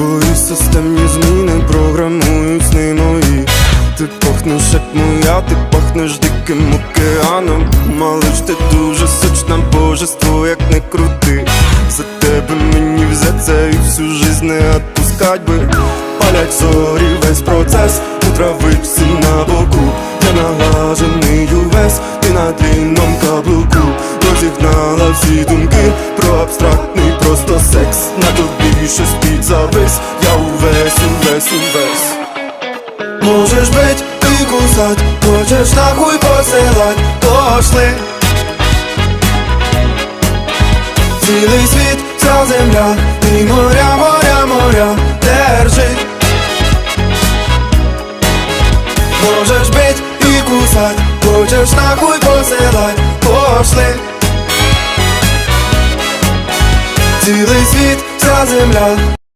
Твої системні зміни програмують сни мої Ти пахнеш як моя, ти пахнеш диким океаном. Малиш ти дуже сочна божество, як не крути. За тебе мені взяться і всю жизнь не отпускать би. Палять зорі весь процес у травичці на боку. Я налажений увесь, ти на длинном каблуку. Розігнала всі думки про абстрактний просто секс. На тобі щось під завис, я увесь, увесь, увесь. Можеш бить і кусать, хочеш нахуй посилать, пошли. Цілий світ, вся земля, і моря, моря, моря, держи. Можеш бить і кусать, хочеш нахуй посилать, пошли. Цілий світ, razem love.